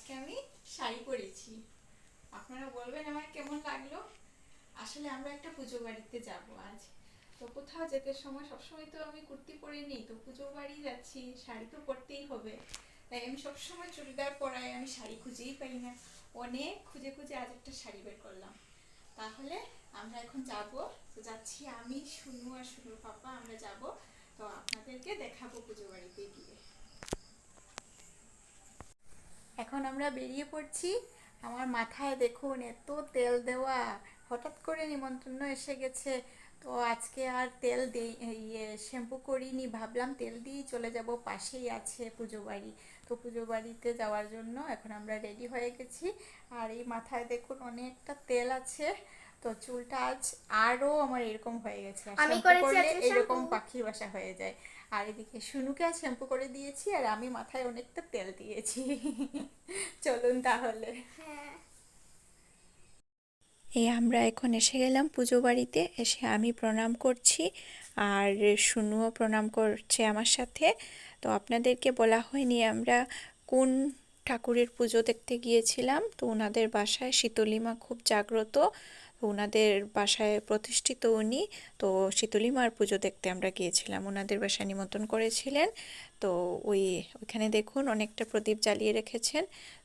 আজকে আমি শাড়ি পরেছি। আপনারা বলবেন আমার কেমন লাগল? আসলে আমরা একটা পুজো বাড়িতে যাব আজ। তো কোথাও যেতে সময় সবসময় তো আমি কুর্তি পরে নিই, তো পুজো বাড়ি যাচ্ছি, শাড়ি তো পরতেই হবে। তাই আমি সবসময় চুড়িদার পরাই, আমি শাড়ি খুঁজেই পাই না। অনেক খুঁজে খুঁজে আজ একটা শাড়ি বের করলাম। তাহলে আমরা এখন যাব, তো যাচ্ছি আমি শুনু আর শুনুর পাপা, আমরা যাব। তো আপনাদেরকে দেখাবো পুজো বাড়িতে গিয়ে। এখন আমরা বেরিয়ে পড়ছি। আমার মাথায় দেখুন এত তেল দেওয়া। হঠাৎ করে নিমন্ত্রণ এসে গেছে। তো আজকে আর তেল দিই ইয়ে শ্যাম্পু করিনি, ভাবলাম তেল দিয়েই চলে যাব। পাশেই আছে পুজো বাড়ি। তো পুজো বাড়িতে যাওয়ার জন্য এখন আমরা রেডি হয়ে গেছি। আর এই মাথায় দেখুন অনেকটা তেল আছে। তো চুলটা আজ আরও আমার এরকম হয়ে গেছে আমি করেছি এরকম। পাখির বাসা হয়ে যায়। আর এদিকে শুনুকে আর শ্যাম্পু করে দিয়েছি আর আমি মাথায় অনেকটা তেল দিয়েছি। চলুন তাহলে। হ্যাঁ। এই আমরা এখন এসে গেলাম পুজো বাড়িতে এসে আমি প্রণাম করছি আর শুনুও প্রণাম করছে আমার সাথে। তো আপনাদেরকে বলা হয়নি আমরা কোন ঠাকুরের পুজো দেখতে গিয়েছিলাম তো ওনাদের বাসায় শীতলিমা খুব জাগ্রত ওনাদের বাসায় প্রতিষ্ঠিত উনি। তো শীতলিমার পুজো দেখতে আমরা গিয়েছিলাম। ওনাদের বাসায় নিমন্ত্রণ করেছিলেন। তো ওই, ওইখানে দেখুন অনেকটা প্রদীপ জ্বালিয়ে রেখেছেন।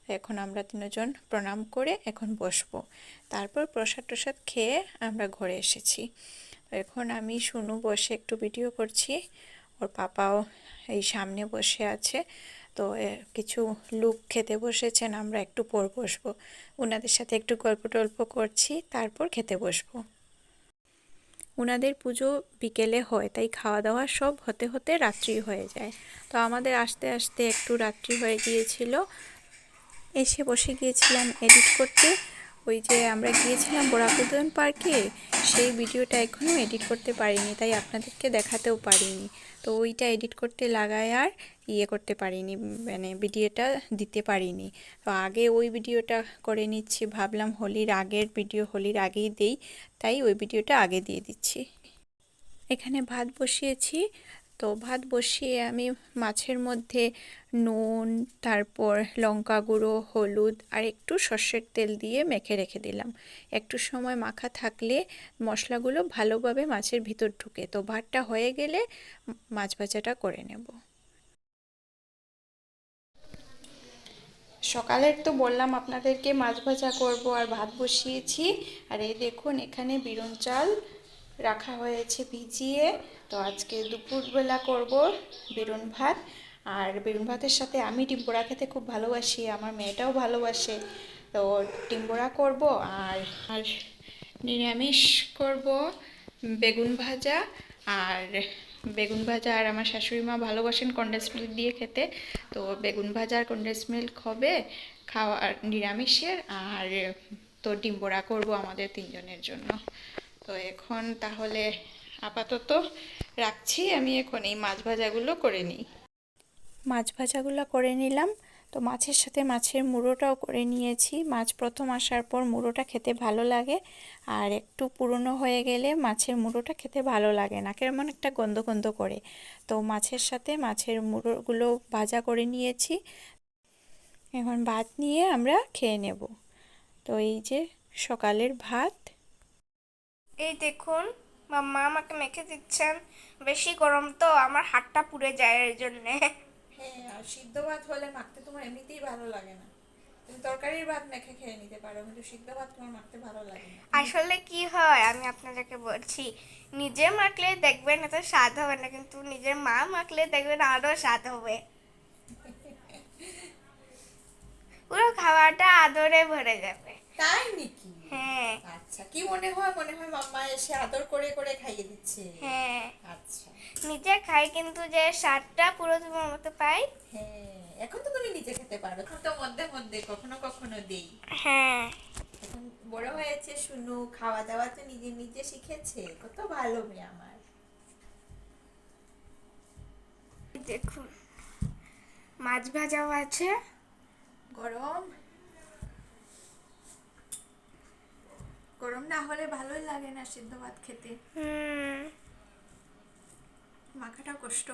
এখন আমরা তিনজন প্রণাম করে এখন বসবো। তারপর প্রসাদ টসাদ খেয়ে আমরা ঘরে এসেছি। এখন আমি শুনু বসে একটু ভিডিও করছি। ওর পাপাও এই সামনে বসে আছে। তো কিছু লুক খেতে বসেছেন, আমরা একটু পর বসবো। ওনাদের সাথে একটু গল্প টল্প করছি, তারপর খেতে বসবো। ওনাদের পুজো বিকেলে হয়, তাই খাওয়া দাওয়া সব হতে হতে রাত্রি হয়ে যায়। তো আমাদের আসতে আসতে একটু রাত্রি হয়ে গিয়েছিল। এসে বসে গিয়েছিলাম এডিট করতে। ওই যে আমরা গিয়েছিলাম বোরাকুদন পার্কে, সেই ভিডিওটা এখনও এডিট করতে পারিনি, তাই আপনাদেরকে দেখাতেও পারিনি। তো ওইটা এডিট করতে লাগায় আর ইয়ে করতে পারিনি মানে ভিডিওটা দিতে পারিনি। তো আগে ওই ভিডিওটা করে নিচ্ছি, ভাবলাম হোলির আগের ভিডিও হোলির আগেই দেই, তাই ওই ভিডিওটা আগে দিয়ে দিচ্ছি। এখানে ভাত বসিয়েছি তো ভাত বসিয়ে আমি মাছের মধ্যে নুন, তারপর লঙ্কা গুঁড়ো, হলুদ আর একটু সর্ষের তেল দিয়ে মেখে রেখে দিলাম। একটু সময় মাখা থাকলে মশলাগুলো ভালোভাবে মাছের ভিতর ঢুকে। তো ভাতটা হয়ে গেলে মাছ ভাজাটা করে নেব। সকালের তো বললাম আপনাদেরকে মাছ ভাজা করব আর ভাত বসিয়েছি। আর এই দেখুন এখানে বিরন চাল রাখা হয়েছে ভিজিয়ে। তো আজকে দুপুরবেলা করব বেগুন ভাত। আর বেগুন ভাতের সাথে আমি টিম্পোড়া খেতে খুব ভালোবাসি, আমার মেয়েটাও ভালোবাসে। তো টিম্পোড়া করব আর আর নিরামিষ করব বেগুন ভাজা। আর বেগুন ভাজা আর আমার শাশুড়ি মা ভালোবাসেন কন্ডেন্স মিল্ক দিয়ে খেতে। তো বেগুন ভাজা আর কন্ডেন্স মিল্ক হবে খাওয়া নিরামিষের। আর তো ডিম বড়া করব আমাদের তিনজনের জন্য। তো এখন তাহলে আপাতত রাখছি, আমি এখন এই মাছ ভাজাগুলো করে নিই। মাছ ভাজাগুলো করে নিলাম। তো মাছের সাথে মাছের মুড়োটাও করে নিয়েছি। মাছ প্রথম আসার পর মুড়োটা খেতে ভালো লাগে। আর একটু পুরনো হয়ে গেলে মাছের মুড়োটা খেতে ভালো লাগে না, কেমন একটা গন্ধ গন্ধ করে। তো মাছের সাথে মাছের মুড়োগুলো ভাজা করে নিয়েছি। এখন ভাত নিয়ে আমরা খেয়ে নেব। তো এই যে সকালের ভাত এই দেখুন মাম্মা আমাকে মেখে দিচ্ছেন। বেশি গরম তো আমার হাতটা পুড়ে যায় এর জন্যে। হ্যাঁ সিদ্ধ ভাত হলে মাখতে তোমার এমনিতেই ভালো লাগে না। তুমি তরকারির ভাত মেখে খেয়ে নিতে পারো কিন্তু সিদ্ধ ভাত তোমার মাখতে ভালো লাগে না। আসলে কি হয় আমি আপনাদেরকে বলছি নিজে মাখলে দেখবেন এত স্বাদ হবে না কিন্তু নিজের মা মাখলে দেখবেন আরও স্বাদ হবে। পুরো খাওয়াটা ভরে যাবে তাই নাকি হ্যাঁ আচ্ছা কি মনে হয় মনে হয় এসে আদর করে করে খাইয়ে দিচ্ছে। হ্যাঁ। আচ্ছা। নিজে খাই কিন্তু যে স্বাদটা পুরো তোমার মতো পাই। হ্যাঁ এখন তো তুমি নিজে খেতে পারো। এখন তো মধ্যে মধ্যে কখনো কখনো দেই। হ্যাঁ। এখন বড় হয়েছে শুনু খাওয়া দাওয়া তো নিজে নিজে শিখেছে। কত ভালো মেয়ে আমার। দেখুন মাছ ভাজাও আছে। গরম। গরম না হলে ভালোই লাগে না সিদ্ধ ভাত খেতে। মাখাটা কষ্ট।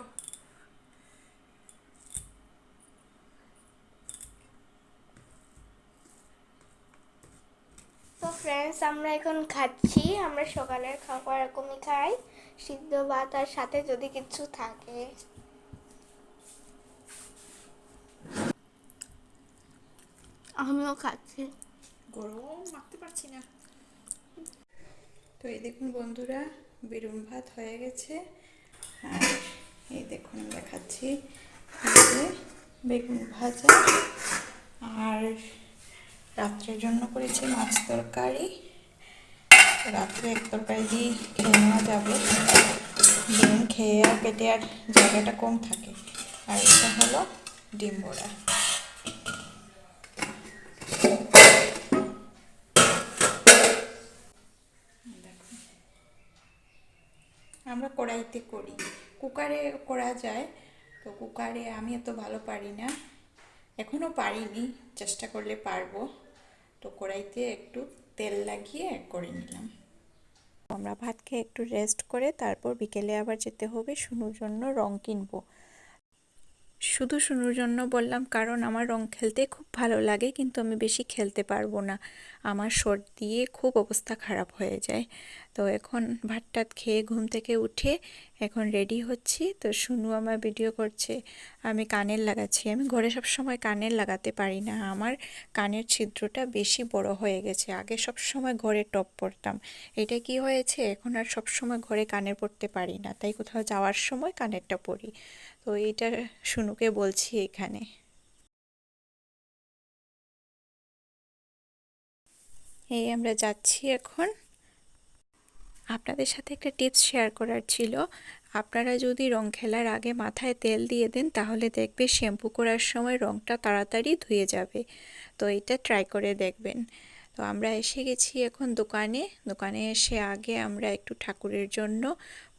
ফ্রেন্ডস আমরা এখন খাচ্ছি আমরা সকালের খাবার এরকমই খাই সিদ্ধ ভাত আর সাথে যদি কিছু থাকে। আমিও খাচ্ছি। গরম মাখতে পারছি না। তো এই দেখুন বন্ধুরা বেরুন ভাত হয়ে গেছে। আর এই দেখুন দেখাচ্ছি খাচ্ছি বেগুন ভাজা। আর রাত্রের জন্য করেছি মাছ তরকারি। রাত্রে এক তরকারি দিয়ে খেয়ে নেওয়া যাবে। ডিম খেয়ে আর পেটে আর জায়গাটা কম থাকে। আর এটা হলো ডিম বড়া। কড়াইতে করি। কুকারে করা যায়, তো কুকারে আমি এত ভালো পারি না। এখনও পারিনি, চেষ্টা করলে পারব। তো কড়াইতে একটু তেল লাগিয়ে করে নিলাম। আমরা ভাত খেয়ে একটু রেস্ট করে তারপর বিকেলে আবার যেতে হবে, শুনুর জন্য রং কিনবো। শুধু শুনুর জন্য বললাম, কারণ আমার রং খেলতে খুব ভালো লাগে, কিন্তু আমি বেশি খেলতে পারব না। আমার শর্ট দিয়ে খুব অবস্থা খারাপ হয়ে যায়। তো এখন ভাত টাত খেয়ে ঘুম থেকে উঠে এখন রেডি হচ্ছি। তো শুনু আমার ভিডিও করছে, আমি কানের লাগাচ্ছি। আমি ঘরে সব সময় কানের লাগাতে পারি না। আমার কানের ছিদ্রটা বেশি বড় হয়ে গেছে। আগে সব সময় ঘরে টপ পরতাম। এটা কি হয়েছে? এখন আর সব সময় ঘরে কানের পরতে পারি না। তাই কোথাও যাওয়ার সময় কানেরটা পরি। তো এইটা শুনুকে বলছি এখানে। এই আমরা যাচ্ছি এখন। আপনাদের সাথে একটা টিপস শেয়ার করার ছিল। আপনারা যদি রং খেলার আগে মাথায় তেল দিয়ে দেন, তাহলে দেখবে শ্যাম্পু করার সময় রংটা তাড়াতাড়ি ধুয়ে যাবে। তো এটা ট্রাই করে দেখবেন। তো আমরা এসে গেছি এখন দোকানে। দোকানে এসে আগে আমরা একটু ঠাকুরের জন্য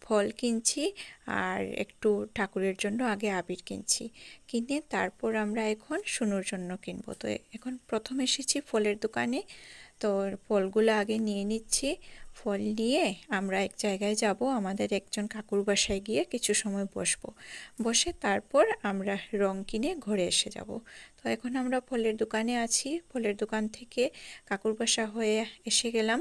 ফল কিনছি আর একটু ঠাকুরের জন্য আগে আবির কিনছি। কিনে তারপর আমরা এখন শুনুর জন্য কিনবো। তো এখন প্রথম এসেছি ফলের দোকানে। তো ফলগুলো আগে নিয়ে নিচ্ছি। ফল নিয়ে আমরা এক জায়গায় যাব, আমাদের একজন কাকুর বাসায় গিয়ে কিছু সময় বসবো। বসে তারপর আমরা রং কিনে ঘরে এসে যাব। তো এখন আমরা ফলের দোকানে আছি। ফলের দোকান থেকে কাকুর বাসা হয়ে এসে গেলাম।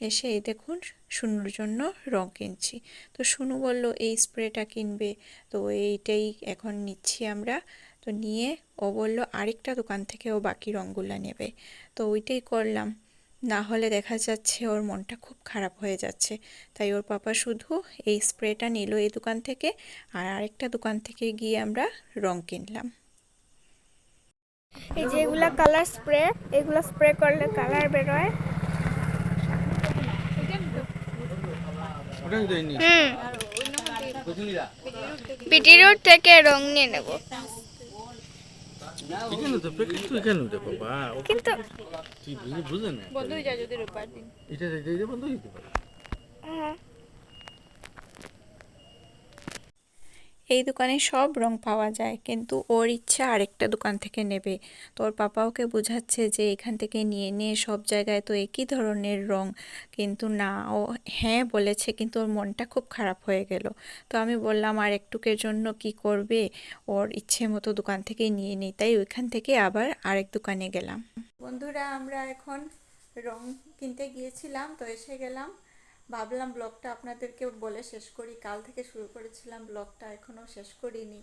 এসে, এই দেখুন শুনুর জন্য রং কিনছি। তো শুনু বলল, এই স্প্রেটা কিনবে? তো এইটাই এখন নিচ্ছি আমরা। তো নিয়ে ও বলল, আরেকটা দোকান থেকে ও বাকি রঙগুলো নেবে। তো ওইটাই করলাম। না হলে দেখা যাচ্ছে ওর মনটা খুব খারাপ হয়ে যাচ্ছে। তাই ওর পাপা শুধু এই স্প্রেটা নিল এই দোকান থেকে আর আরেকটা দোকান থেকে গিয়ে আমরা রং কিনলাম। এই যে এগুলা কালার স্প্রে, এগুলো স্প্রে করলে কালার বেরোয়। হুম। বিটিরুট থেকে রং নিয়ে নেব। এখানে তো? প্যাকেট তো এখানে তো বাবা কিন্তু তুই বুঝে বুঝে না। বন্ধ হয়ে যায় যদি রোববার দিন। এটা এটা এটা বন্ধ হইতে পারে। হ্যাঁ, এই দোকানে সব রং পাওয়া যায়, কিন্তু ওর ইচ্ছা আরেকটা দোকান থেকে নেবে। তো ওর পাপা ওকে বোঝাচ্ছে যে এখান থেকে নিয়ে নিয়ে সব জায়গায় তো একই ধরনের রং। কিন্তু না, ও হ্যাঁ বলেছে, কিন্তু ওর মনটা খুব খারাপ হয়ে গেল। তো আমি বললাম, আর একটুকের জন্য কি করবে? ওর ইচ্ছে মতো দোকান থেকে নিয়ে নিই। তাই ওইখান থেকে আবার আরেক দোকানে গেলাম। বন্ধুরা, আমরা এখন রং কিনতে গিয়েছিলাম, তো এসে গেলাম। ভাবলাম ব্লগটা আপনাদেরকে বলে শেষ করি। কাল থেকে শুরু করেছিলাম ব্লগটা এখনও শেষ করিনি।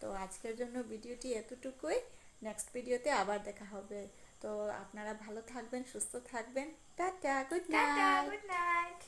তো আজকের জন্য ভিডিওটি এতটুকুই। নেক্সট ভিডিওতে আবার দেখা হবে। তো আপনারা ভালো থাকবেন সুস্থ থাকবেন। Tata good night. Good night.